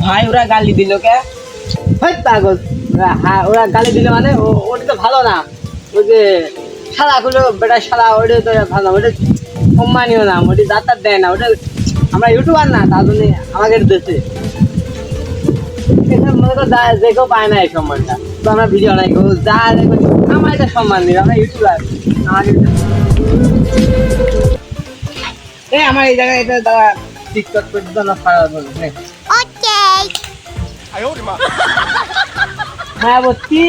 ভাই, ওরা গালি দিল কে? পাগল। ওরা হ্যাঁ ওরা গালি দিলে মানে ওটা তো ভালো না। ওই যে শালা গুলো বেটা শালা, ওটা তো ভালো, ওটা সম্মানীয় না, ওটা যাতায়াত দেয় না, ওটা আমরা ইউটিউবার না, তার জন্য আমাদের দেশে মনে করো যা- যে পায় না এই সম্মানটা। তো আমরা ভিডিও নাই যা আমার এটা সম্মান নেই, আমরা ইউটিউবার। আমাদের এই আমার এই জায়গায় এটা দাদা টিকটক করে জন্য ছাড়া বলবে হ্যাঁ বলছি।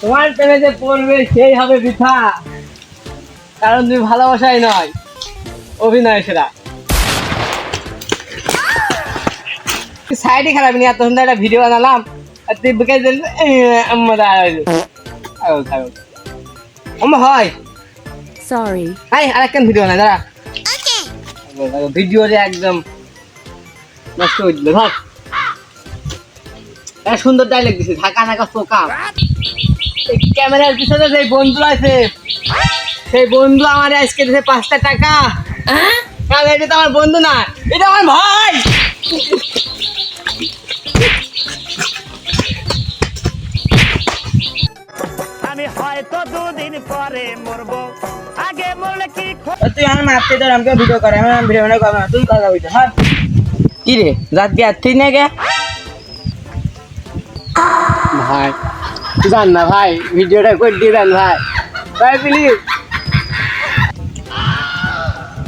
তোমার প্রেমে যে পড়বে সেই হবে বৃথা। কারণ তুমি ভালোবাসাই নয় অভিনয় সেরা। সাইডে খারাপ নি এত সুন্দর একটা ভিডিও বানালাম। আর তুই বুকে ছাগল আম্মা হয়। সরি হাই আরেকখান ভিডিও বানাই দাঁড়া। ভিডিও রে একদম নষ্ট হয়ে ধর। একটা সুন্দর ডাইলেগ দিছে, ঢাকা ঢাকা পোকা ক্যামেরার পিছনে যে বন্ধু আছে, সেই বন্ধু আমার আজকে দিছে পাঁচটা টাকা। কারণ এটা তো আমার বন্ধু না, এটা আমার ভাই। আমি হয়তো দুদিন পরে মরবো। আগে মরলে কি তুই আমার মারতে ধর আমাকে ভিডিও করে আমি ভিডিও বানাই করব তুই কথা বলতে হ্যাঁ? কি রে রাত কি আর ঠিক না কে ভাই জান না ভাই ভিডিওটা করে দিয়ে দেন ভাই? ভাই প্লিজ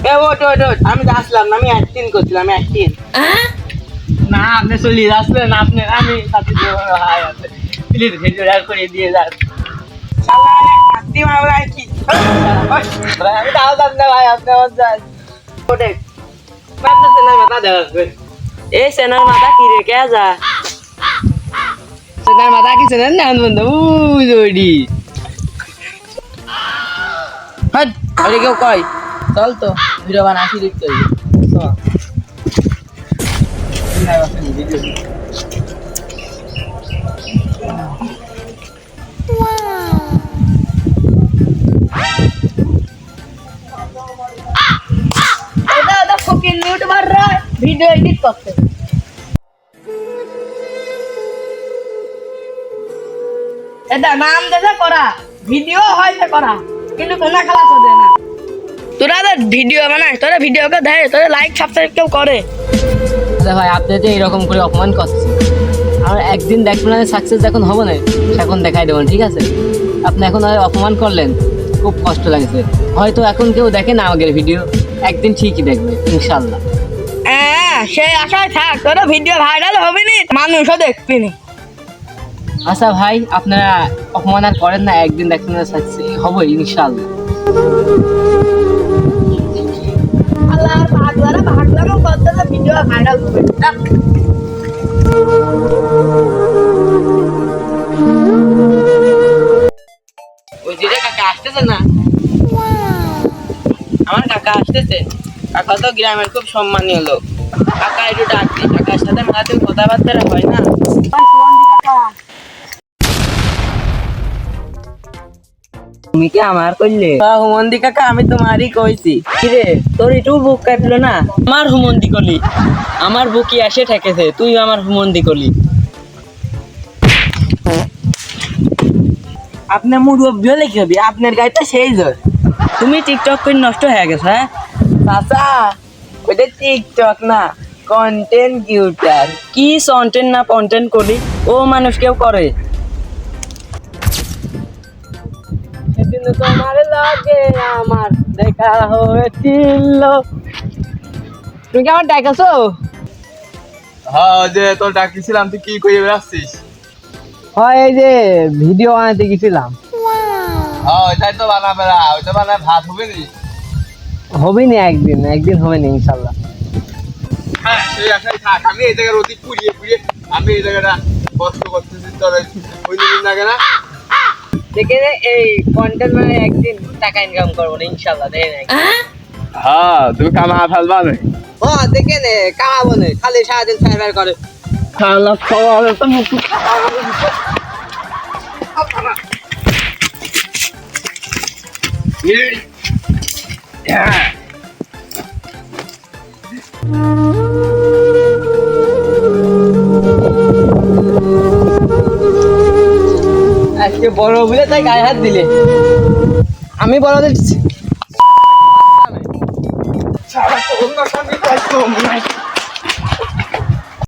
এ ওট ওট ওট আমি আসলাম না আমি অ্যাক্টিং করছিলাম আমি অ্যাক্টিং না আপনি চলে আসলেন আপনি আমি সাথে ভাই প্লিজ ভিডিওটা করে দিয়ে যান। কাটি কি আমি তাও জানি না ভাই আপনি আমার যান ওটে মারতেছে না মাথা দেওয়া এই সেনার মাথা কি রে কে যা? সেটার মাথা কি না বন্ধু উই জড়ি হট আরে কেউ কয় চল তো ভিডিও বানাসি দেখতে এটা ভিডিও এডিট করতে। এটা নাম দেশে করা ভিডিও হয়েছে করা কিন্তু কোনা খেলা চলে না। তোরা ভিডিও বানাস তোরা ভিডিওকে দেয় তোরা লাইক সাবস্ক্রাইব কেউ করে। আচ্ছা ভাই আপনি যে এরকম করে অপমান করছেন আমার একদিন দেখবেন আমি সাকসেস যখন হব না তখন দেখাই দেবেন ঠিক আছে? আপনি এখন আর অপমান করলেন খুব কষ্ট লাগছে। হয়তো এখন কেউ দেখে না আমাদের ভিডিও একদিন ঠিকই দেখবে ইনশাল্লাহ সেই আশায় থাক তোরা ভিডিও ভাইরাল হবে নি মানুষও দেখবি নি আচ্ছা ভাই আপনারা অপমান আর করেন না একদিন সাকসেস হব ইনশাল্লাহ আল্লাহ ভাগলারা ভাগলামও করতে ভিডিও ভাইরাল হবে। ওই যে কাকা আসতেছে না? আমার কাকা আসতেছে। কাকা তো গ্রামের খুব সম্মানীয় লোক। কাকা একটু ডাকছি কাকার সাথে মেলাদিন কথাবার্তা হয় না। তুমি কি আমার হুমন্দি কাকা আমি তোমারই কইছি। কিরে তোর একটু বুক কাটলো না? আমার হুমন্দি কলি। আমার বুকি আসে ঠেকেছে তুই আমার হুমন্দি কলি। আপনার লেগে হবে আপনার গাড়িটা সেই জ্বর তুমি টিকটক করে নষ্ট হয়ে গেছো হ্যাঁ? চাচা টিকটক না কন্টেন্ট কিউটার কি কন্টেন্ট না কন্টেন্ট করি ও মানুষ কেউ করে। সেদিন তোমার লাগে আমার দেখা হয়েছিল। তুমি কি আমার ডাকাছো হ্যাঁ যে তোর ডাকিছিলাম তুই কি করে বেড়াচ্ছিস? হয় এই যে ভিডিও বানাতে গেছিলাম। হ্যাঁ ওইটাই তো বানা বেড়া ওইটা বানায় ভাত হবে নি? হবে না একদিন একদিন হবে না ইনশাল্লাহ। হ্যাঁ সেই আশাই থাক আমি এই জায়গার অতি পুড়িয়ে পুড়িয়ে আমি এই জায়গাটা কষ্ট করতেছি তোর ওই দিন লাগে না এই কন্টেন্ট মানে একদিন টাকা ইনকাম করব না ইনশাল্লাহ দেখে নে। হ্যাঁ তুমি কামা ফেলবা না ও দেখে নে কামাবো না খালি সারাদিন ফায়ার করে। খালা খাওয়া তো মুখ আজকে বড় বলে তাই গায়ে হাত দিলে। আমি বড় দিচ্ছি